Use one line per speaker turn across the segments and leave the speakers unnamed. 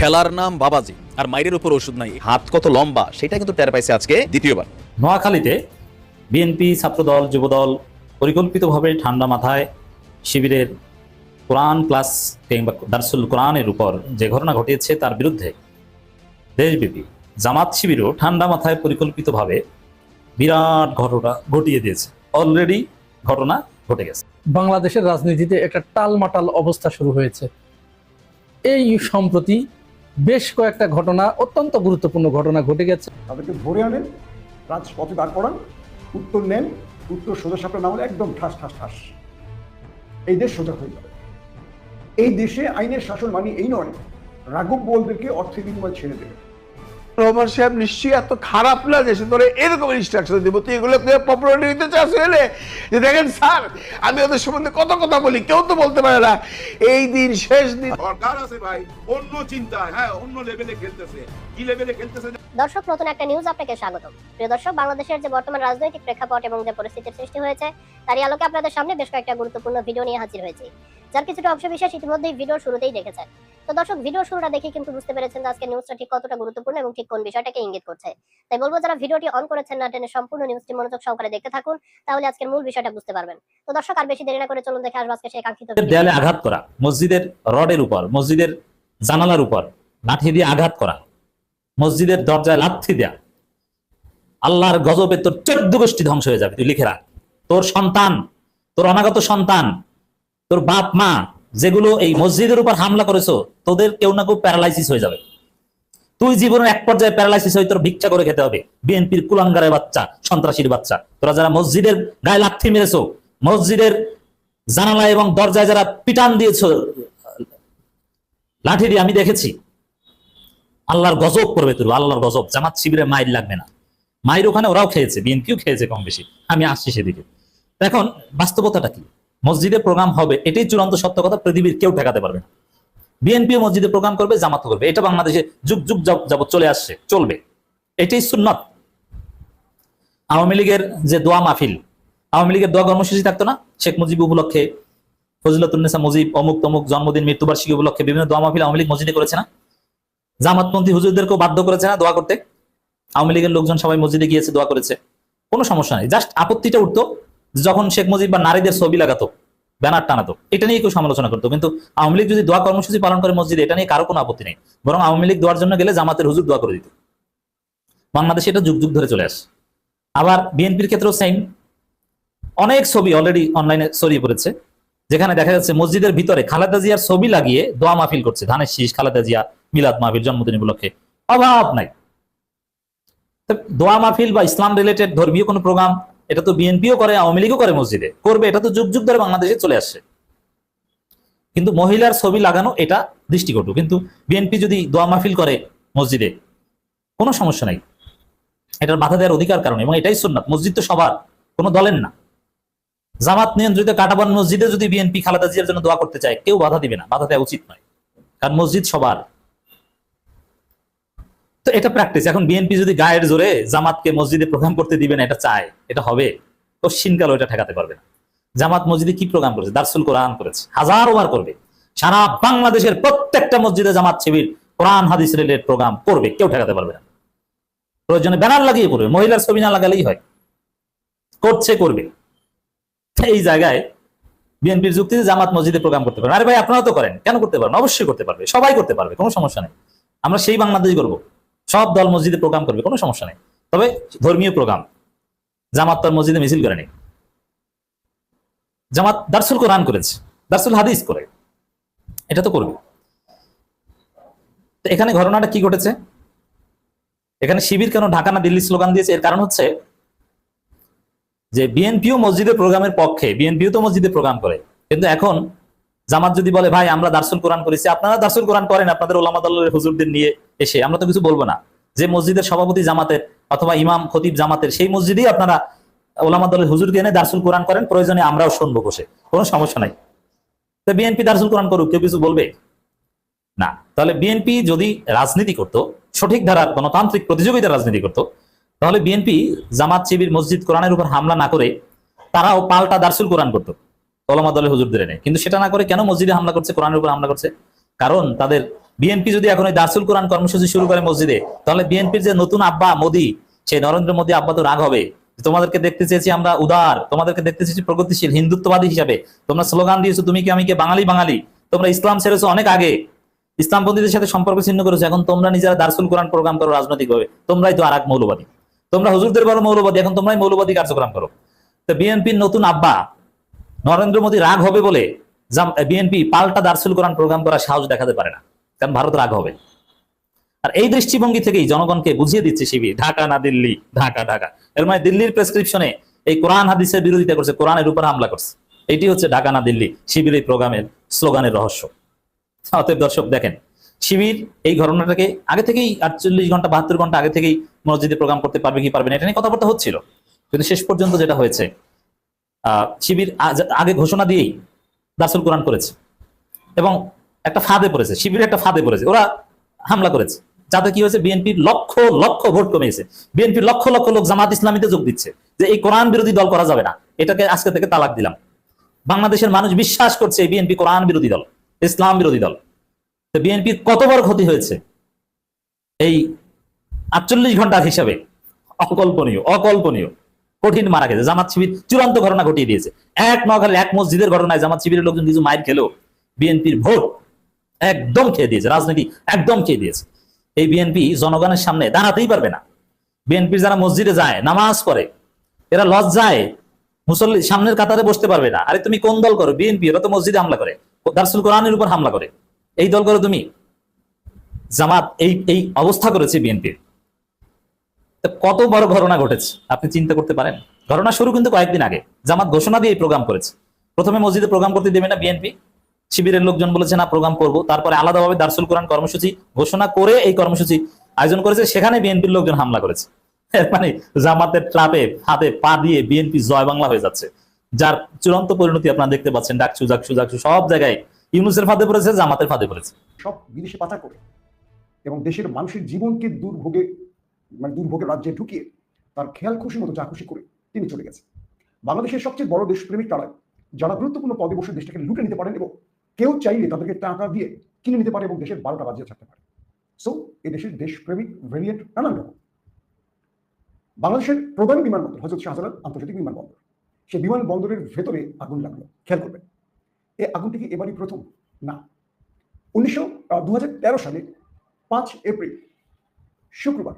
ঠেলার নাম বাবাজি। আর মাইরের উপর ওষুধ নাই। হাত কত লম্বা সেটা কিন্তু টের পাইছে আজকে দ্বিতীয়বার।
নোয়াখালীতে বিএনপি ছাত্রদল যুবদল পরিকল্পিতভাবে ঠান্ডা মাথায় শিবিরের কোরআন ক্লাস কিংবা দারসুল কোরআনের উপর যে ঘটনা ঘটিয়েছে তার বিরুদ্ধে দেশব্যাপী জামাত শিবিরও ঠান্ডা মাথায় পরিকল্পিতভাবে বিরাট ঘটনা ঘটিয়ে দিয়েছে। অলরেডি ঘটনা ঘটে গেছে।
বাংলাদেশের রাজনীতিতে একটা টালমাটাল অবস্থা শুরু হয়েছে। এই সম্প্রতি বেশ কয়েকটা ঘটনা, অত্যন্ত গুরুত্বপূর্ণ ঘটনা ঘটে গেছে।
তাদেরকে ধরে আনেন, রাজপথে দাঁড় করান, উত্তর নেন, উত্তর সোজা সাপটা না হলে একদম ঠাস ঠাস ঠাস। এই দেশ সোজা হয়ে যাবে। এই দেশে আইনের শাসন মানে এই নয়, রাঘব বলদেরকে অর্থের বিনিময় ছেড়ে দেবে।
রহমান সাহেব নিশ্চয়ই এত খারাপ না যে সে এরকম ইনস্ট্রাকশন দিব? তুই এগুলো পপুলারিটি এলে যে দেখেন স্যার আমি ওদের সম্বন্ধে কত কথা বলি কেউ তো বলতে পারে না। এই দিন শেষ দিন
সরকার আছে ভাই অন্য চিন্তা হ্যাঁ অন্য লেভেলে খেলতেছে। কি লেভেলে খেলতেছে?
দর্শক নতুন একটা নিউজ আপনাকে স্বাগত প্রিয় দর্শক বাংলাদেশের যে বর্তমান রাজনৈতিক প্রেক্ষাপট এবং যে পরিস্থিতির সৃষ্টি হয়েছে তারই আলোকে আপনাদের সামনে বেশ কয়েকটা গুরুত্বপূর্ণ ভিডিও নিয়ে হাজির হয়েছে। যার কিছুটা অংশ বিশেষ ইতিমধ্যেই ভিডিওর শুরুতেই দেখেছেন। তো দর্শক ভিডিও শুরুটা দেখে কিন্তু বুঝতে পেরেছেন যে আজকে নিউজটা ঠিক কতটা গুরুত্বপূর্ণ এবং ঠিক কোন বিষয়টাকে ইঙ্গিত করছে। তাই বলব, যারা ভিডিওটি অন করেছেন না টেনে সম্পূর্ণ নিউজটি মনোযোগ সহকারে দেখতে থাকুন, তাহলে আজকের মূল বিষয়টা বুঝতে পারবেন। তো দর্শক, আর বেশি দেরি না করে চলুন দেখে আসব আজকে সেই কাঙ্ক্ষিত
দেয়ালে আঘাত করা, মসজিদের রডের উপর, মসজিদের জানালার উপর, লাঠি দিয়ে আঘাত করা, মসজিদের দরজায় লাথি দেয়া। আল্লাহর গজবে তোর চোদ্দ গোষ্ঠী ধ্বংস হয়ে যাবে, তুই লিখে রাখ। তোর সন্তান, তোর অনাগত সন্তান, তোর বাপ মা যেগুলো এই মসজিদের উপর হামলা করেছ, তোদের কেউ না কেউ প্যারালাইসিস হয়ে যাবে। তুই জীবনের এক পর্যায়ে প্যারালাইসিস হয়ে তোর ভিক্ষা করে খেতে হবে। বিএনপির কুলাঙ্গারের বাচ্চা, সন্ত্রাসীর বাচ্চা। তোরা যারা মসজিদের গায়ে লাথি মেরেছো, মসজিদের জানালা এবং দরজায় যারা পিটান দিয়েছ, লাঠি দিয়ে আমি দেখেছি। আল্লাহর গজব করবে তোর, আল্লাহর গজব। জামাত শিবিরে মাইর লাগবে না। মায়ের ওখানে ওরাও খেয়েছে, বিএনপিও খেয়েছে কম বেশি। আমি আসছি সেদিকে। এখন বাস্তবতাটা কি? মসজিদে প্রোগ্রাম হবে, এটাই চূড়ান্ত সত্য কথা, পৃথিবীর কেউ ঠেকাতে পারবে না। বিএনপিও মসজিদে প্রোগ্রাম করবে, জামাত করবে। এটা বাংলাদেশে যুগ যুগ যাব- চলে আসছে, চলবে। এটাই সুন্নত। আওয়ামী লীগের যে দোয়া মাহফিল, আওয়ামী লীগের দোয়া কর্মসূচি থাকতো না? শেখ মুজিব উপলক্ষে ফজিলতুন্নেসা মুজিব, অমুক তমুক জন্মদিন, মৃত্যুবার্ষিকী উপলক্ষে বিভিন্ন দোয়া মাহফিল আওয়ামী লীগ মসজিদে করেছে না? জামাতপন্থী হুজুরদেরকেও বাধ্য করেছে না দোয়া করতে? আওয়ামী লীগের লোকজন সবাই মসজিদে গিয়েছে, দোয়া করেছে। কোনো সমস্যা নেই। জাস্ট আপত্তিটা উঠতো যখন শেখ মুজিব বা নারীদের ছবি লাগাতো ব্যানার টানাতো। এটা নিয়ে কেউ সমালোচনা করতো। কিন্তু আওয়ামী লীগ যদি দোয়া কর্মসূচি পালন করে মসজিদে, এটা নিয়ে কারও কোনো আপত্তি নেই। বরং আওয়ামী লীগ দোয়ার জন্য গেলে জামাতের হুজুর দোয়া করে দিত। বাংলাদেশে এটা যুগ যুগ ধরে চলে আসে। আবার বিএনপির ক্ষেত্রেও সেম অনেক ছবি অলরেডি অনলাইনে ছড়িয়ে পড়েছে, যেখানে দেখা যাচ্ছে মসজিদের ভিতরে খালেদা জিয়ার ছবি লাগিয়ে দোয়া মাহফিল করছে। ধানের শীষ, খালেদা জিয়া, মিলাদ মাহফিল, জন্মদিন উপলক্ষে। অভাব নাই। দোয়া মাহফিল বা ইসলাম রিলেটেড ধর্মীয় কোনো প্রোগ্রাম এটা তো বিএনপিও করে, আওয়ামী লীগও করে মসজিদে। করবে, এটা তো যুগ যুগ ধরে বাংলাদেশে চলে আসছে। কিন্তু মহিলার ছবি লাগানো এটা দৃষ্টিকটু। কিন্তু বিএনপি যদি দোয়া মাহফিল করে মসজিদে, কোনো সমস্যা নাই। এটার বাধা দেওয়ার অধিকার কারণে এবং এটাই সুন্নাত। মসজিদ তো সবার, কোনো দলের না। জামাত নিয়ন্ত্রিত কাটাবান মসজিদে যদি বিএনপি খালেদা জিয়ার জন্য দোয়া করতে চায়, কেউ বাধা দিবে না। বাধা দেওয়া উচিত নয়। কারণ মসজিদ সবার। তো এটা প্র্যাকটিস এখন বিএনপি যদি গায়ের জোরে জামাতকে মসজিদে প্রোগ্রাম করতে দিবে না, এটা চায়, এটা হবে কশ্চিনকাল ওটা ঠেকাতে পারবে না। জামাত মসজিদে কি প্রোগ্রাম করেছে? দারসুল কোরআন করেছে। হাজারো বার করবে। সারা বাংলাদেশের প্রত্যেকটা মসজিদে জামাত শিবির কোরআন, হাদিস রিলেটেড প্রোগ্রাম করবে, কেউ ঠেকাতে পারবে না। প্রয়োজনে ব্যানার লাগিয়ে করবে, মহিলার ছবি না লাগালেই হয়। করছে, করবে। এই জায়গায় বিএনপির যুক্তিতে জামাত মসজিদে প্রোগ্রাম করতে পারবে আরে ভাই আপনারা তো করেন। কেন করতে পারবেন? অবশ্যই করতে পারবে। সবাই করতে পারবে, কোনো সমস্যা নেই। আমরা সেই বাংলাদেশ করব সব দল মসজিদে প্রোগ্রাম করবে, কোনো সমস্যা নেই। তবে ধর্মীয় প্রোগ্রাম জামাত তার মসজিদে মিছিল করে নেই। জামাত দারসুল কোরআন করেছে, দারসুল হাদিস করে। এটা তো করবে। এখানে ঘটনাটা কি ঘটেছে? এখানে শিবির কেন ঢাকা না দিল্লি স্লোগান দিয়েছে? এর কারণ হচ্ছে যে বিএনপিও মসজিদের প্রোগ্রামের পক্ষে, বিএনপিও তো মসজিদে প্রোগ্রাম করে। কিন্তু এখন জামাত যদি বলে, ভাই, আমরা দার্সুল কোরআন করেছি আপনারা দার্সুল কোরআন করেন আপনাদের ওলামা হুজুরদের নিয়ে এসে। আমরা তো কিছু বলব না। যে মসজিদের সভাপতি জামাতের অথবা ইমাম, খতিব জামাতের, সেই মসজিদেই আপনারা ওলামা দলের হুজুরকে এনে দার্সুল কোরআন করেন। প্রয়োজনে আমরাও শুনব বসে। কোনো সমস্যা নাই। তো বিএনপি দার্সুল কোরআন করুক, কেউ কিছু বলবে? না। তাহলে বিএনপি যদি রাজনীতি করত, সঠিক ধারার গণতান্ত্রিক প্রতিযোগিতার রাজনীতি করত, তাহলে বিএনপি জামাত শিবির, মসজিদ, কোরআনের উপর হামলা না করে তারাও পাল্টা দার্সুল কোরআন করতো। তলমা দলের হুজুরদের এনে। কিন্তু সেটা না করে কেন মসজিদে হামলা করছে, কোরআনের উপর হামলা করছে? কারণ তাদের বিএনপি যদি এখন ওই দার্সুল কোরআন কর্মসূচি শুরু করে মসজিদে, তাহলে বিএনপির যে নতুন আব্বা মোদী সেই নরেন্দ্র মোদী আব্বা তো রাগ হবে। তোমাদেরকে দেখতে চেয়েছি আমরা উদার, তোমাদেরকে দেখতে চেয়েছি প্রগতিশীল, হিন্দুত্ববাদী হিসাবে। তোমরা স্লোগান দিয়েছ, তুমি কি আমি কে বাঙালি বাঙালি? তোমরা ইসলাম ছেড়েছো অনেক আগে। ইসলামপন্থীদের সাথে সম্পর্ক ছিন্ন করেছ, এখন তোমরা নিজেরা দার্সুল কোরআন প্রোগ্রাম করো রাজনৈতিকভাবে। তোমরাই তো আর এক মৌলবাদী। তোমরা হুজুরদের বড় মৌলবাদী, এখন তোমরাই মৌলবাদী কার্যক্রম করো। তো বিএনপির নতুন আব্বা নরেন্দ্র মোদী রাগ হবে বলে বিএনপি পাল্টা দার্সুল কোরআন প্রোগ্রাম করার সাহস দেখাতে পারে না, কারণ ভারত রাগ হবে। আর এই দৃষ্টিভঙ্গি থেকেই জনগণকে বুঝিয়ে দিচ্ছে শিবির ঢাকা না দিল্লি, ঢাকা ঢাকা। এর মানে দিল্লির প্রেসক্রিপশনে এই কোরআন হাদিসের বিরোধিতা করছে, কোরআনের উপর হামলা করছে। এটি হচ্ছে ঢাকা না দিল্লি শিবির এই প্রোগ্রামের স্লোগানের রহস্য। অতএব দর্শক, দেখেন শিবির এই ঘটনাটাকে আগে থেকেই আটচল্লিশ ঘণ্টা, বাহাত্তর ঘণ্টা আগে থেকেই মসজিদে প্রোগ্রাম করতে পারবে কি পারবে না, এটা নিয়ে কথাবার্তা হচ্ছিল। কিন্তু শেষ পর্যন্ত যেটা হয়েছে শিবির আগে ঘোষণা দিয়েই দাসুল কোরআন করেছে। এবং একটা ফাঁদে পড়েছে শিবির একটা ফাঁদে পড়েছে। ওরা হামলা করেছে। যাতে কি হয়েছে, বিএনপির লক্ষ লক্ষ ভোট কমিয়েছে। বিএনপির লক্ষ লক্ষ লোক জামাত ইসলামীতে যোগ দিচ্ছে যে এই কোরআন বিরোধী দল করা যাবে না। এটাকে আজকে থেকে তালাক দিলাম। বাংলাদেশের মানুষ বিশ্বাস করছে এই বিএনপি কোরআন বিরোধী দল, ইসলাম বিরোধী দল। তো বিএনপির কত বড় ক্ষতি হয়েছে? এই আটচল্লিশ ঘণ্টার হিসাবে। অকল্পনীয় অকল্পনীয়। কঠিন মারা গেছে। জামাত শিবির চূড়ান্ত ঘটনা ঘটিয়ে দিয়েছে। এক নখালে এক মসজিদের ঘটনায় জামাত শিবিরের লোকজন কিছু মাইর খেলেও বিএনপির ভোট একদম খেয়ে দিয়েছে। রাজনীতি একদম খেয়ে দিয়েছে। এই বিএনপি জনগণের সামনে দাঁড়াতেই পারবে না। বিএনপির যারা মসজিদে যায়, নামাজ পড়ে, এরা লজ্জায় মুসল্লি সামনের কাতারে বসতে পারবে না। আরে তুমি কোন দল করো? বিএনপি এরা তো মসজিদে হামলা করে। দারসুল কোরআনের উপর হামলা করে। এই দল করো তুমি। জামাত এই এই অবস্থা করেছে বিএনপির। কত বড় ঘটনা ঘটেছে? আপনি চিন্তা করতে পারেন। ঘটনা শুরু কিন্তু কয়েকদিন আগে। জামাত ঘোষণা দিয়ে প্রোগ্রাম করেছে। প্রথমে মসজিদে প্রোগ্রাম করতে দেবে না বিএনপি। শিবিরের লোকজন বলেছে, না, প্রোগ্রাম করব। তারপরে আলাদাভাবে দার্সুল কোরআন কর্মসূচি ঘোষণা করে এই কর্মসূচি আয়োজন করেছে। সেখানে বিএনপির লোকজন হামলা করেছে। মানে জামাতের ট্রাপে, হাতে পা দিয়ে বিএনপি জয় বাংলা হয়ে যাচ্ছে। যার চূড়ান্ত পরিণতি আপনারা দেখতে পাচ্ছেন। ডাকসু, জাকসু জাকসু সব জায়গায় ইউনুসের ফাঁদে পড়েছে, জামাতের ফাঁদে পড়েছে।
সব বিদেশে পাচার করে। এবং দেশের মানুষের জীবনকে দুর্ভোগে মানে দুর্ভোগের রাজ্যে ঢুকিয়ে তার খেয়াল খুশি মতো যা খুশি করে তিনি চলে গেছে বাংলাদেশের সবচেয়ে বড় দেশপ্রেমিক তারা যারা গুরুত্বপূর্ণ পদে বসে দেশটাকে লুটে নিতে পারেন এবং কেউ চাইলে তাদেরকে টাকা দিয়ে কিনে নিতে পারে এবং দেশের বারোটা রাজ্যে ছাড়তে পারে। সো এই দেশের দেশপ্রেমিক ভেরিয়েন্ট নানান রকম। বাংলাদেশের প্রধান বিমানবন্দর হজরত শাহজালাল আন্তর্জাতিক বিমানবন্দর। সেই বিমানবন্দরের ভেতরে আগুন লাগল। খেয়াল করবেন এই আগুনটি কি এবারই প্রথম? না। উনিশশো দু সালে পাঁচ এপ্রিল, শুক্রবার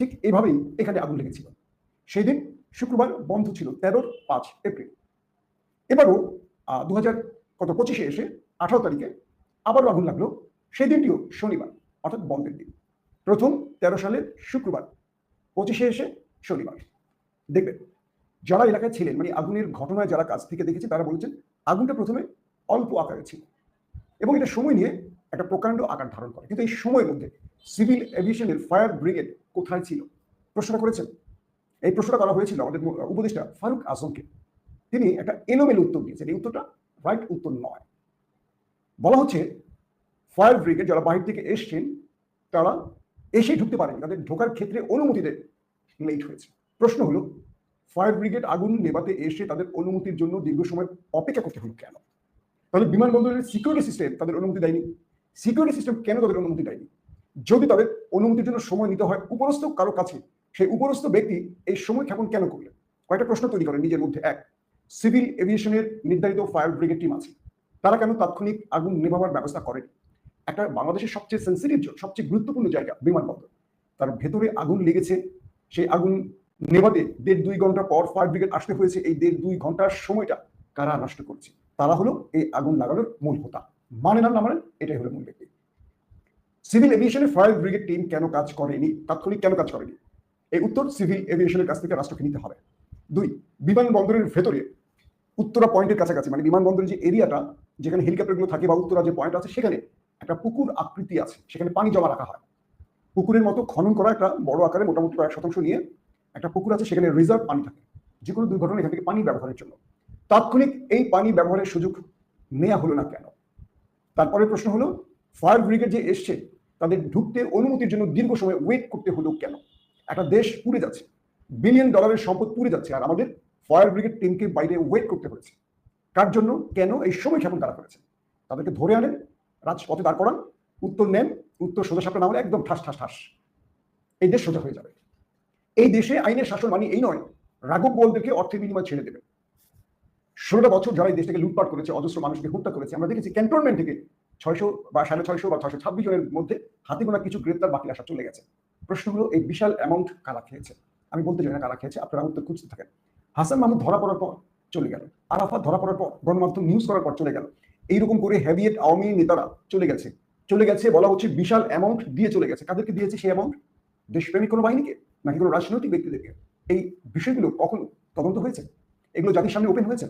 ঠিক এইভাবেই এখানে আগুন লেগেছিল। সেই দিন শুক্রবার বন্ধ ছিল তেরোর পাঁচ এপ্রিল। এবারও দু হাজার কত, পঁচিশে এসে আঠারো তারিখে আবারও আগুন লাগল। সেই দিনটিও শনিবার, অর্থাৎ বন্ধের দিন। প্রথম তেরো সালের শুক্রবার, পঁচিশে এসে শনিবার। দেখবেন, যারা এলাকায় ছিলেন মানে আগুনের ঘটনায় যারা কাছ থেকে দেখেছে, তারা বলেছেন আগুনটা প্রথমে অল্প আকারে ছিল। এবং এটা সময় নিয়ে একটা প্রকাণ্ড আকার ধারণ করে। কিন্তু এই সময়ের মধ্যে সিভিল এভিয়েশনের ফায়ার ব্রিগেড কোথায় ছিল? প্রশ্নটা করেছেন। এই প্রশ্নটা করা হয়েছিল আমাদের উপদেষ্টা ফারুক আজমকে। তিনি একটা এলোমেলো উত্তর দিয়েছেন। এই উত্তরটা রাইট উত্তর নয়। বলা হচ্ছে, ফায়ার ব্রিগেড যারা বাহির থেকে এসছেন, তারা এসে ঢুকতে পারেন। তাদের ঢোকার ক্ষেত্রে অনুমতিতে লেট হয়েছে। প্রশ্ন হলো, ফায়ার ব্রিগেড আগুন নেভাতে এসে তাদের অনুমতির জন্য দীর্ঘ সময় অপেক্ষা করতে হলো কেন? তাহলে বিমানবন্দরের সিকিউরিটি সিস্টেম তাদের অনুমতি দেয়নি। সিকিউরিটি সিস্টেম কেন তাদের অনুমতি দেয়নি? যদি তাদের অনুমতির জন্য সময় নিতে হয় উপরস্থ কারও কাছে, সেই উপরস্থ ব্যক্তি এই সময় ক্ষেপণ কেন করলেন? কয়েকটা প্রশ্ন তৈরি করেন, নিজের মধ্যে এক। সিভিল এভিয়েশনের নির্ধারিত ফায়ার ব্রিগেড টিম আছে। তারা কেন তাৎক্ষণিক আগুন নেভাবার ব্যবস্থা করেন? একটা বাংলাদেশের সবচেয়ে সেন্সিটিভ সবচেয়ে গুরুত্বপূর্ণ জায়গা, বিমানবন্দর। তার ভেতরে আগুন লেগেছে, সেই আগুন নেভাতে দেড় দুই ঘণ্টা পর ফায়ার ব্রিগেড আসতে হয়েছে, এই দেড় দুই ঘণ্টার সময়টা কারা নষ্ট করছে? তারা হলো এই আগুন লাগানোর মূল হোতা। মানে না না এটাই হলো মূল ব্যক্তি। সিভিল এভিয়েশনের ফায়ার ব্রিগেড টিম কেন কাজ করেনি? তাৎক্ষণিক কেন কাজ করেনি? এই উত্তর সিভিল এভিয়েশনের কাছ থেকে রাষ্ট্রকে নিতে হবে। দুই, বিমানবন্দরের ভেতরে উত্তরা পয়েন্টের কাছাকাছি মানে বিমানবন্দরের যে এরিয়াটা যেখানে হেলিকপ্টারগুলো থাকে বা উত্তরা যে পয়েন্ট আছে, সেখানে একটা পুকুর আকৃতি আছে, সেখানে পানি জমা রাখা হয়। পুকুরের মতো খনন করা একটা বড় আকারে মোটামুটি কয়েক শতাংশ নিয়ে একটা পুকুর আছে, সেখানে রিজার্ভ পানি থাকে। যে কোনো দুর্ঘটনা এখান থেকে পানি ব্যবহারের জন্য। তাৎক্ষণিক এই পানি ব্যবহারের সুযোগ নেওয়া হলো না কেন? তারপরে প্রশ্ন হলো ফায়ার ব্রিগেড যে এসছে তাদের ঢুকতে অনুমতির জন্য দীর্ঘ সময় ওয়েট করতে হলো কেন? একটা দেশ পুড়ে যাচ্ছে বিলিয়ন ডলারের সম্পদ পুড়ে যাচ্ছে, আর আমাদের ফায়ার ব্রিগেড টিমকে বাইরে ওয়েট করতে হয়েছে। কার জন্য? কেন এই সময় ক্ষেপণ তারা করেছে? তাদেরকে ধরে আনেন, রাজপথে দাঁড় করান, উত্তর নেন, উত্তর সোজা সাপটা না হলে একদম ঠাস ঠাস ঠাস। এই দেশ সোজা হয়ে যাবে। এই দেশে আইনের শাসন মানে এই নয়, রাঘব বলদেরকে অর্থের বিনিময় ছেড়ে দেবে। ষোলোটা বছর যারা এই দেশটাকে লুটপাট করেছে, অজস্র মানুষকে হত্যা করেছে, আমরা দেখেছি ক্যান্টনমেন্ট থেকে ছয়শো বা সাড়ে ছয়শো বা ছয়শো ছাব্বিশ জনের মধ্যে হাতে গোনা কিছু গ্রেপ্তার বাকি আসা চলে গেছে। প্রশ্ন হলো এই বিশাল অ্যামাউন্ট কারা খেয়েছে? আমি বলতে চাই না কারা খেয়েছে, আপনারা উত্তর খুঁজতে থাকেন। হাসান মাহমুদ ধরা পড়ার পর চলে গেল। আরাফাত ধরা পড়ার পর গণমাধ্যম নিউজ করার পর চলে গেল। এইরকম করে হ্যাভিয়েট আওয়ামী নেতারা চলে গেছে। চলে গেছে বলা হচ্ছে বিশাল অ্যামাউন্ট দিয়ে চলে গেছে। কাদেরকে দিয়েছে সেই অ্যামাউন্ট দেশপ্রেমিক কোনো বাহিনীকে নাকি কোনো রাজনৈতিক ব্যক্তিদেরকে? এই বিষয়গুলো কখন তদন্ত হয়েছে? এগুলো জাতির সামনে ওপেন হয়েছে?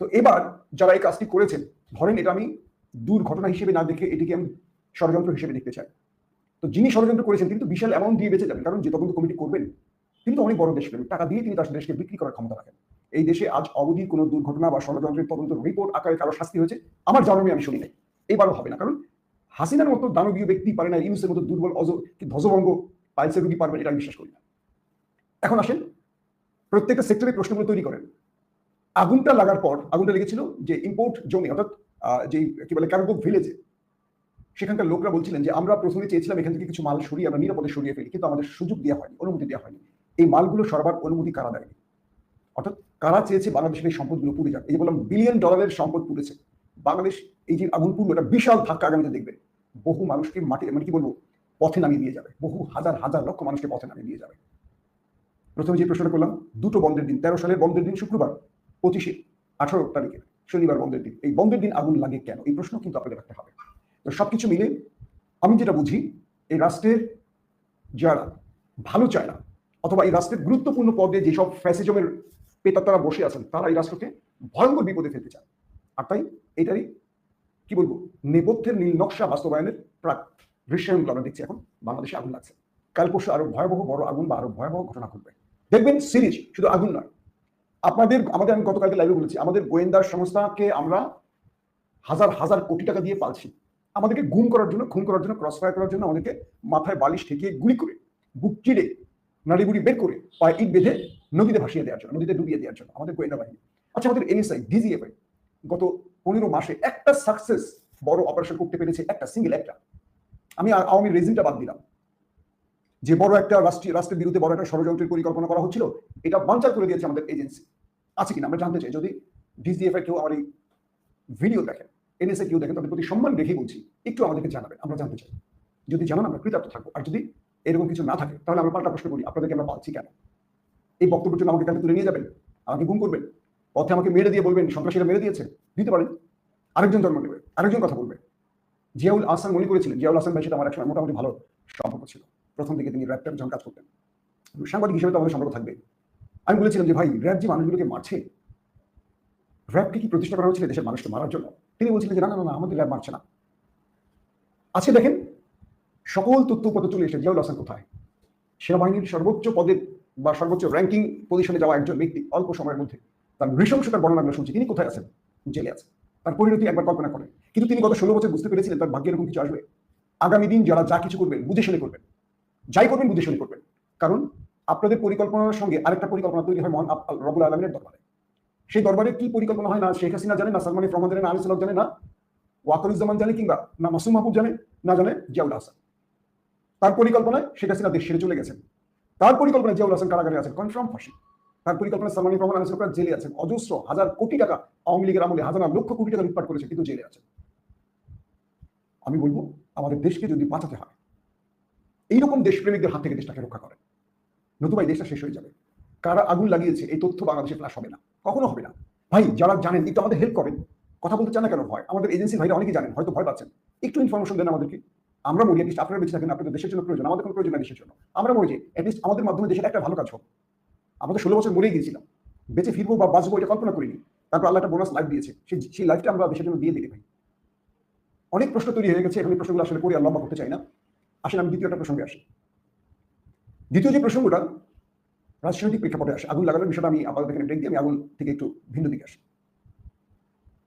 তো এবার যারা এই কাজটি করেছেন, ধরেন এটা আমি দুর্ঘটনা হিসেবে না দেখে এটিকে আমি ষড়যন্ত্র হিসেবে দেখতে চাই। তো যিনি ষড়যন্ত্র করেছেন, তিনি তো বিশাল অ্যামাউন্ট দিয়ে বেঁচে যাবেন। কারণ যে তদন্ত কমিটি করবেন, তিনি তো অনেক বড় দেশপ্রেমিক টাকা দিয়ে তিনি তার দেশকে বিক্রি করার ক্ষমতা রাখেন। এই দেশে আজ অবধি কোনো দুর্ঘটনা বা ষড়যন্ত্রের তদন্ত রিপোর্ট আকারে কারও শাস্তি হয়েছে, আমার জানামি আমি শুনি নাই। এবারও হবে না। কারণ হাসিনার মতো দানবীয় ব্যক্তি পারে না, ইউনুসের মতো দুর্বল, অজ, কি ধ্বজভঙ্গ পাইলসের রুগী পারবেন, এটা আমি বিশ্বাস করি না। এখন আসেন, প্রত্যেকটা সেক্টরে প্রশ্নগুলো তৈরি করেন। আগুনটা লাগার পর, আগুনটা লেগেছিল যে ইম্পোর্ট জমি, অর্থাৎ যে কি বলে কার্গো ভিলেজে সেখানকার লোকরা বলছিলেন যে, আমরা প্রথমে চেয়েছিলাম এখান থেকে কিছু মাল সরিয়ে, আমরা নিরাপদে সরিয়ে ফেলি, কিন্তু আমাদের সুযোগ দেওয়া হয়নি, অনুমতি দেওয়া হয়নি। এই মালগুলো সরবার অনুমতি কারা দেয়নি? অর্থাৎ কারা চেয়েছে বাংলাদেশের এই সম্পদগুলো পুড়ে যাক? এই যে বললাম বিলিয়ন ডলারের সম্পদ পুড়েছে। বাংলাদেশ, এই যে আগুন পুড়লো এটা বিশাল ধাক্কা আগামীতে দেখবে। বহু মানুষকে মাটি মানে কি বলব, পথে নামিয়ে দিয়ে যাবে। বহু হাজার হাজার লক্ষ মানুষকে পথে নামিয়ে দিয়ে যাবে। প্রথমে যে প্রশ্নটা করলাম, দুটো বন্ধের দিন, তেরো সালের বন্ধের দিন শুক্রবার, পঁচিশে আঠারো তারিখে। শনিবার বন্ধের দিন। এই বন্ধের দিন আগুন লাগে কেন? এই প্রশ্ন কিন্তু আপনাদের রাখতে হবে। তো সবকিছু মিলে আমি যেটা বুঝি, এই রাষ্ট্রের যারা ভালো চায় না, অথবা এই রাষ্ট্রের গুরুত্বপূর্ণ পদে যেসব ফ্যাসিজমের পেতারা বসে আছেন, তারা এই রাষ্ট্রকে ভয়ঙ্কর বিপদে ফেলতে চান আর তাই এটারই, কি বলব, নেপথ্যের নীল নকশা বাস্তবায়নের প্রাক দৃশ্যায়নগুলো আমরা দেখছি এখন, বাংলাদেশে আগুন লাগছে। কাল পরশু আরও ভয়াবহ বড় আগুন বা আরও ভয়াবহ ঘটনা ঘটবে। দেখবেন সিরিজ শুধু আগুন নয় আপনাদের, আমাদের আমি গতকালকে লাইভে বলেছি, আমাদের গোয়েন্দা সংস্থাকে আমরা হাজার হাজার কোটি টাকা দিয়ে পালছি। আমাদেরকে গুম করার জন্য, খুন করার জন্য ক্রস ফায়ার করার জন্য আমাদেরকে মাথায় বালিশ ঠেকিয়ে গুলি করে, বুক চিড়ে নাড়ি বুড়ি বের করে পায়ে ইট বেঁধে নদীতে ভাসিয়ে দেওয়ার জন্য, নদীতে ডুবিয়ে দেওয়ার জন্য আমাদের গোয়েন্দা বাহিনী। আচ্ছা আমাদের এনএসআই ডিজিএফআই গত পনেরো মাসে একটা সাকসেস বড় অপারেশন করতে পেরেছে একটা সিঙ্গেল একটা। আমি আওয়ামী রেজিমটা বাদ দিলাম। যে বড় একটা রাষ্ট্রীয়, রাষ্ট্রের বিরুদ্ধে বড় একটা ষড়যন্ত্রের পরিকল্পনা করা হচ্ছিল, এটা বাঞ্চার করে দিয়েছে আমাদের এজেন্সি আছে কিনা আমরা জানতে চাই। যদি ডিজিএফআই কেউ আমার এই ভিডিও দেখেন এনএসএ কেউ দেখেন, তাদের প্রতি সম্মান রেখে বলছি, একটু আমাদেরকে জানাবেন, আমরা জানতে চাই। যদি জানান, আমরা কৃতার্থ থাকব। আর যদি এরকম কিছু না থাকে, তাহলে আমরা পাল্টা প্রশ্ন করি, আপনাদেরকে আমরা পাচ্ছি কেন? এই বক্তব্যের জন্য আমাকে কাছে তুলে নিয়ে যাবেন, আমাকে গুম করবেন, পথে আমাকে মেরে দিয়ে বলবেন, সন্ত্রাসীরা মেরে দিয়েছে, দিতে পারেন। আরেকজন জন্ম নেবে, আরেকজন কথা বলবে। জিয়াউল আহসান মনে করেছিলেন, জিয়াউল আহসান ভাই সাথে আমার একসময় মোটামুটি ভালো সম্পর্ক ছিল। প্রথম থেকে তিনি র্যাপটার যখন কাজ করতেন সাংবাদিক হিসেবে তো আমাদের সম্পর্ক থাকবে। আমি বলেছিলাম যে ভাই র্যাব যে মানুষগুলোকে মারছে র্যাবকে কি প্রতিষ্ঠা করা হয়েছিল দেশের মানুষকে মারার জন্য? তিনি বলছিলেন যে না না না, আমাদের র্যাব মারছে না। আছে দেখেন সকল তথ্য পথে চলে এসে জিয়াউল হাসান কোথায়? সেনাবাহিনীর সর্বোচ্চ পদে বা সর্বোচ্চ র্যাঙ্কিং পজিশনে যাওয়া একজন ব্যক্তি অল্প সময়ের মধ্যে তার নৃশংসতার বর্ণনা আমরা শুনছি। তিনি কোথায় আছেন? জেলে আছে। তার পরিণতি একবার কল্পনা করেন। কিন্তু তিনি গত ষোলো বছর বুঝতে পেরেছিলেন তার ভাগ্যে এরকম কিছু আসবে। আগামী দিন যারা যা কিছু করবেন বুঝে শুনে করবেন। যাই করবেন, বুঝে করবেন। কারণ আপনাদের পরিকল্পনার সঙ্গে আরেকটা পরিকল্পনা তৈরি হয় মহান রবুল আলমিনের দরবারে। সেই দরবারে কি পরিকল্পনা হয় না শেখ হাসিনা জানে, না সালমান রহমান জানে, না আনিস জানে, না ওয়াকরুজ্জামান জানে কিংবা না মাসুম মাহবুব জানে, না জানে জিয়াউল হাসান। তার পরিকল্পনায় শেখ হাসিনা দেশ ছেড়ে চলে গেছেন। তার পরিকল্পনায় জিয়াউল হাসান কারাগারে আছেন, কনফার্ম ফাঁসি। তার পরিকল্পনায় সালমান রহমান আনিস জেলে আছেন, অজস্র হাজার কোটি টাকা আওয়ামী লীগের আমলে, হাজার লক্ষ কোটি টাকা লুটপাট করেছে, কিন্তু জেলে আছেন। আমি বলব, আমাদের দেশকে যদি বাঁচাতে হয় এইরকম দেশপ্রেমিকদের হাত থেকে দেশটাকে রক্ষা করেন নতুবা এই দেশটা শেষ হয়ে যাবে। কারা আগুন লাগিয়েছে, এই তথ্য বাংলাদেশে ফ্লাশ হবে না। কখনো হবে না। ভাই, যারা জানেন, একটু আমাদের হেল্প করেন। কথা বলতে চান না কেন ভয়? আমাদের এজেন্সি ভাইরা অনেকে জানেন, হয়তো ভয় পাচ্ছেন। একটু ইনফরমেশন দেন আমাদেরকে। আমরা মরি অ্যাটলিস্ট আপনারা বেঁচে থাকেন, আপনাদের দেশের জন্য প্রয়োজন। আমাদের কোনো প্রয়োজন নেই দেশের জন্য। আমরা মরি যে অ্যাটলিস্ট আমাদের মাধ্যমে দেশের একটা ভালো কাজ হোক। আমাদের ষোলো বছর মরেই গিয়েছিলাম। বেঁচে ফিরবো বা বাঁচবো এটা কল্পনা করিনি। তারপর আল্লাহ একটা বোনাস লাইফ দিয়েছে। সেই সেই লাইফটা আমরা দেশের জন্য দিয়ে দিতে ভাই অনেক প্রশ্ন তৈরি হয়ে গেছে। এখন প্রশ্নগুলো আসলে করে আর লম্বা করতে চাই না। আসলে আমি দ্বিতীয়টা প্রসঙ্গে আসি। দ্বিতীয় যে প্রসঙ্গটা, রাজনৈতিক প্রেক্ষাপটে আসে। আগুন লাগানোর বিষয়টা আমি আপাতত এখানে ব্রেক আমি আগুন থেকে একটু ভিন্ন দিকে আসি।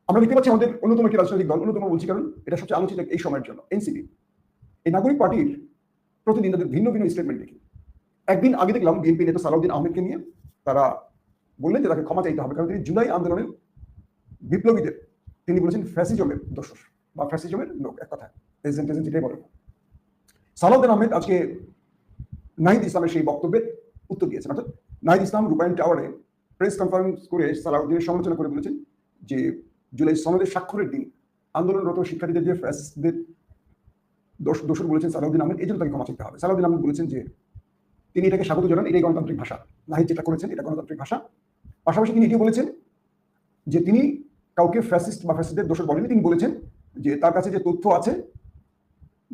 আমরা দেখতে পাচ্ছি আমাদের অন্যতম একটি রাজনৈতিক দল, অন্যতম বলছি কারণ এটা সবচেয়ে আলোচিত এই সময়ের জন্য, এনসিপি। এই নাগরিক পার্টির প্রতিদিন তাদের ভিন্ন ভিন্ন স্টেটমেন্ট দেখি। একদিন আগে দেখলাম বিএনপি নেতা সালাউদ্দিন আহমেদকে নিয়ে তারা বললেন যে তাকে ক্ষমা চাইতে হবে, কারণ তিনি জুলাই আন্দোলনের বিপ্লবীদের, তিনি বলেছেন ফ্যাসিজমের দোষর বা ফ্যাসিজমের লোক, এক কথা প্রেসিডেন্ট এটাই বলেন। সালাউদ্দিন আহমেদ আজকে নাহিদ ইসলামের সেই বক্তব্যের উত্তর দিয়েছেন। অর্থাৎ নাহিদ ইসলাম রূপায়ণ টাওয়ারে প্রেস কনফারেন্স করে সালাউদ্দিনের সমালোচনা করে বলেছেন যে জুলাই সনদের স্বাক্ষরের দিন আন্দোলনরত শিক্ষার্থীদের যে ফ্যাসিস্টদের দোষ দোষর বলেছেন সালাউদ্দিন আহমেদ এই জন্য তাকে ক্ষমা চাইতে হবে। সালাউদ্দিন আহমেদ বলেছেন যে তিনি এটাকে স্বাগত জানান, এটাই গণতান্ত্রিক ভাষা। নাহিদ যেটা করেছেন, এটা গণতান্ত্রিক ভাষা। পাশাপাশি তিনি এটিও বলেছেন যে তিনি কাউকে ফ্যাসিস্ট বা ফ্যাসিস্টদের দোষর বলেনি তিনি বলেছেন যে তার কাছে যে তথ্য আছে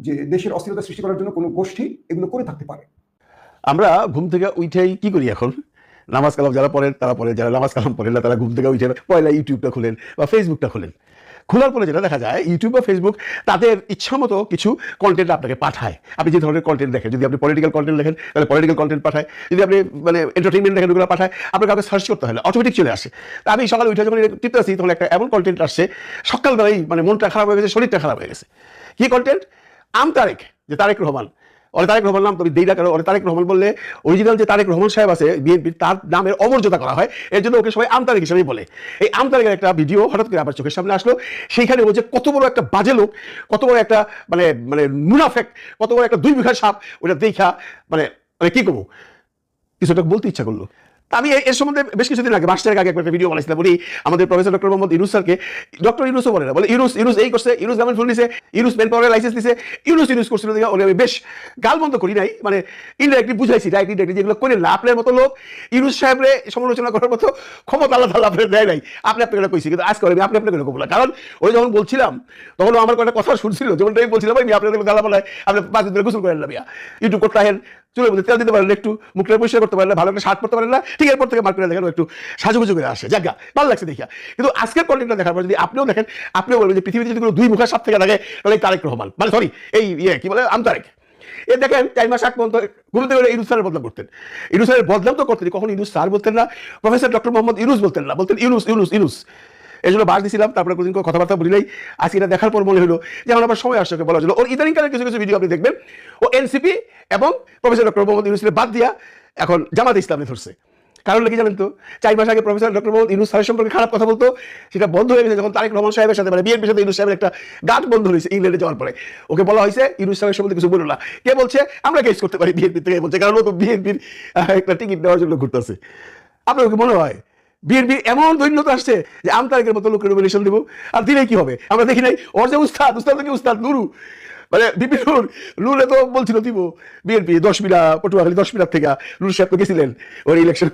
যে দেশের অস্থিরতা সৃষ্টি করার জন্য কোনো গোষ্ঠী এগুলো করে থাকতে পারে।
আমরা ঘুম থেকে উঠেই কি করি এখন? নামাজ কালাম যারা পড়েন, তারা পড়েন যারা নামাজ কালাম পড়েন না, তারা ঘুম থেকে উঠে পয়লা ইউটিউবটা খুলেন বা ফেসবুকটা খুলেন। খোলার পরে যেটা দেখা যায়, ইউটিউব বা ফেসবুক তাদের ইচ্ছা মতো কিছু কন্টেন্ট আপনাকে পাঠায়। আপনি যে ধরনের কন্টেন্ট দেখেন, যদি আপনি পলিটিক্যাল কন্টেন্ট দেখেন, তাহলে পলিটিক্যাল কন্টেন্ট পাঠায়। যদি আপনি মানে এন্টারটেনমেন্ট দেখেন, ওগুলো পাঠায় আপনাকে কাউকে সার্চ করতে হয় অটোমেটিক চলে আসে। তা আমি সকালে উঠে যখন টিপতে আসি, তখন একটা এমন কন্টেন্ট আসছে সকালবেলাই মানে মনটা খারাপ হয়ে গেছে, শরীরটা খারাপ হয়ে গেছে। কি কন্টেন্ট আম তারেক যে তারেক রহমান। ওরে তারেক রহমান নাম দেইটা কেন ওরে তারেক রহমান বললে অরিজিনাল যে তারেক রহমান সাহেব আছে বিএনপির তার নামের অমর্যাদা করা হয়। এর জন্য ওকে সবাই আমতারেক হিসেবেই বলে। এই আমতারেকের একটা ভিডিও হঠাৎ করে আমার চোখের সামনে আসলো। সেইখানে বলছে, কত বড় একটা বাজে লোক, কত বড় একটা মানে মানে মুনাফেক, কত বড় একটা দুই বিঘা সাপ, ওটা দেখা মানে মানে কি করব? কিছুটা বলতে ইচ্ছা করল। আমি এর সম্বন্ধে বেশ কিছুদিন আগে মাসের আগে একটা ভিডিও বানাইছিলাম। বলি আমাদের প্রফেসর ডক্টর মোহাম্মদ ইউনুস স্যারকে ডক্টর ইউনুসও বলে না, বলে ইউনুস ইউনুস এই করছে, ইউনুস গামেন্ট ফুল দিছে, ইউনুস মেন পাওয়ারের লাইসেন্স দিছে, ইউনুস ইউনুস করছিল দেখে ওরে আমি বেশ গালবন্ধ করি নাই মানে ইনডাইরেক্টলি বুঝাইছি ডাইরেক্ট ইনডাইরেক্টলি যেগুলো করে না মতো লোক, ইউনুস সাহেবরে সমালোচনা করার মতো ক্ষমতা আল্লাহ তাল্লাহ আপনার দেয় নাই। আপনি আপনাকে কইছি, কিন্তু আজকে আমি আপনি আপনাকে কবলা কারণ ওই যখন বলছিলাম তখন আমার কয়েকটা কথা শুনছিল যেমন আমি বলছিলাম, ভাই আপনাদের গালা বলায় আপনি পাঁচ দিন ধরে গোসল করেন না ইউটিউব করতে চুলের মধ্যে তেল দিতে পারেন একটু মুখটা পরিষ্কার করতে পারেন না, ভালো একটা শার্ট পরতে পারেন না, ঠিক এরপর থেকে মার্কেটে দেখেন একটু সাজুগুজু করে আসে। জায়গা ভালো লাগছে দেখিয়া কিন্তু আজকের কন্টেন্টটা দেখার পর যদি আপনিও দেখেন, আপনিও বলবেন যে পৃথিবীতে যদি কোনো দুই মুখের সাপ থেকে থাকে তাহলে তারেক রহমান। মানে সরি এই ইয়ে কি বলে, আম তারেক। এ দেখেন, চার মাস আগ পর্যন্ত ঘুম থেকে ইনুস স্যারের বদলাম করতেন। ইনুস স্যারের বদলাম তো করতেন কখন ইনুস স্যার বলতেন না, প্রফেসর ডক্টর মোহাম্মদ ইনুস বলতেন না, বলতেন ইউনুস ইউনুস ইনুস এই জন্য বাস দিছিলাম, তারপরে কোনদিন কোনো কথাবার্তা বলি নাই। আজকে এটা দেখার পর মনে হলো যে আমার আবার সময় আসছে ওকে বলা হলো ওর ইদানিংকালের কিছু কিছু ভিডিও আপনি দেখবেন। ও এনসিপি এবং প্রফেসর ডক্টর মোহাম্মদ ইউনুসের বাদ দিয়া এখন জামাত ইসলামে ধরছে। কারণ কি জানেন তো? চার মাস আগে প্রফেসর ডক্টর মোহাম্মদ ইউনুস স্যারের সম্পর্কে খারাপ কথা বলতো, সেটা বন্ধ হয়ে গেছে যখন তারেক রহমান সাহেবের সাথে মানে বিএনপির সাথে ইউনুস সাহেবের একটা গাঁট বন্ধ হয়েছে ইংল্যান্ডে যাওয়ার পরে। ওকে বলা হয়েছে, ইউনুস সাহেবের সম্বন্ধে কিছু বলো না। কে বলছে, আমরা কেস করতে পারি বিএনপি থেকে। বলছে, কারণ ও তো বিএনপির একটা টিকিট দেওয়ার জন্য ঘুরতেছে আপনার কি মনে হয়? বিএনপির এমন দৈন্যতা আসছে যে আমতারেকের মতো লোকের নমিনেশন দেবো। আর দিলে কি হবে? আমরা দেখি নাই। ওর যে উস্তাদ উস্তাদ কি উস্তাদ? নুরু। মানে বিপিন নুর। নুরে তো বলছিল দিব। বিএনপি দশ মিলা পটুয়াখালী দশ মিনার থেকে নুর সাহেব তো গেছিলেন ওর ইলেকশন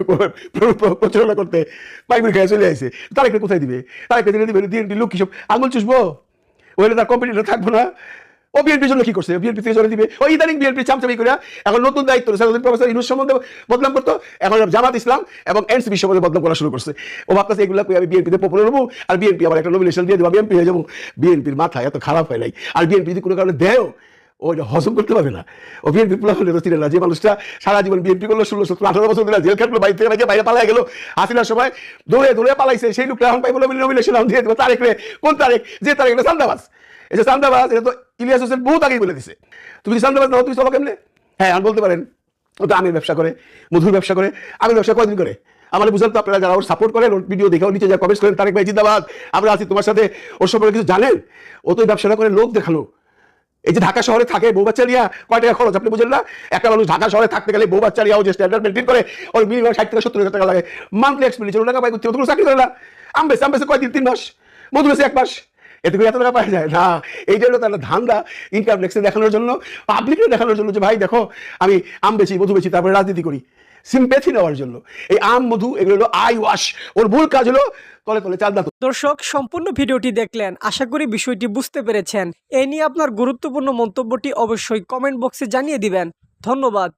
প্রচারণা করতে। পাইপুরি খেয়ে চলে আসে তারেকটা কোথায় দিবে? তারেকটা দিলে দিবে। বিএনপি লোক কিসব আঙুল চুষবো? ওইটা তার কম্পিটিটর থাকব না? ও বিএনপির জন্য কি করছে? বিএনপি থেকে দিবে। ইদানিং বিএনপি চামচামি করে। এখন নতুন দায়িত্ব সারাদিন প্রফেসর সম্বন্ধে বদনাম করতো। এখন জামাত ইসলাম এবং বদনাম করা শুরু করছে। ও ভাবতেছে এগুলো আমি বিএনপিতে পপুলার হব? আর বিএনপি আমার একটা নমিনেশন দিয়ে দেবো বিএনপি হয়ে যাব। বিএনপির মাথা এত খারাপ হয় নাই। আর বিএনপি যদি কোনো কারণে হজম করতে পারবে না। ও বিএনপি হলে তো না। যে মানুষটা সারা জীবন বিএনপি করল, ষোলো আঠারো বছর ধরে জেল খাটলো বাইরে থেকে বাইরে পালাই গেল। হাসিনার সময় দৌড়ে দৌড়ে পালাইছে। সেই লোকটা এখন পাইবো নমিনেশন দিয়ে দেবো। রে, কোন তারেক? যে তারেক রে সান্দাবাস এই যে সান্দাবাজ এটা তো ইলিয়াস হোসেন বহুত আগেই বলে দিছে। তুমি যদি সান্দাবাজ নাও, তুমি চলো কেমনে? হ্যাঁ আমি বলতে পারেন, ও তো আমির ব্যবসা করে, মধুর ব্যবসা করে, আমির ব্যবসা কয়দিন করে? আমার বুঝলাম তো আপনারা যারা ওর সাপোর্ট করেন, ওর ভিডিও দেখে ওর নিচে যা কমেন্ট করেন, তারেক ভাই জিন্দাবাদ, আমরা আছি তোমার সাথে, ওর সম্পর্কে কিছু জানেন? ও তো এই ব্যবসাটা করে লোক দেখানো এই যে ঢাকা শহরে থাকে বউ বাচ্চা নিয়ে কয় টাকা খরচ, আপনি বুঝেন না? একটা মানুষ ঢাকা শহরে থাকতে গেলে বউ বাচ্চা নিয়ে যে স্ট্যান্ডার্ড মেনটেন করে, ওর মিনিমাম ষাট থেকে সত্তর হাজার টাকা লাগে। মান্থলি এক্সপেন্ডিচার টাকা পাই করতে চাকরি করে না। আম বেশি আম বেশি কয়দিন? তিন মাস। মধু বেশি এক মাস। এতে করে এত টাকা পাওয়া যায়? না। এইটা হলো তার ধান্দা ইনকাম ট্যাক্সে দেখানোর জন্য পাবলিককে দেখানোর জন্য যে, ভাই, দেখো, আমি আম বেছি মধু বেছি তারপরে রাজনীতি করি। সিম্পেথি নেওয়ার জন্য। এই আম, মধু, এগুলো হলো আই ওয়াশ ওর মূল কাজ হলো তলে তলে চাঁদা
দর্শক, সম্পূর্ণ ভিডিওটি দেখলেন। আশা করি বিষয়টি বুঝতে পেরেছেন। এ নিয়ে আপনার গুরুত্বপূর্ণ মন্তব্যটি অবশ্যই কমেন্ট বক্সে জানিয়ে দিবেন। ধন্যবাদ।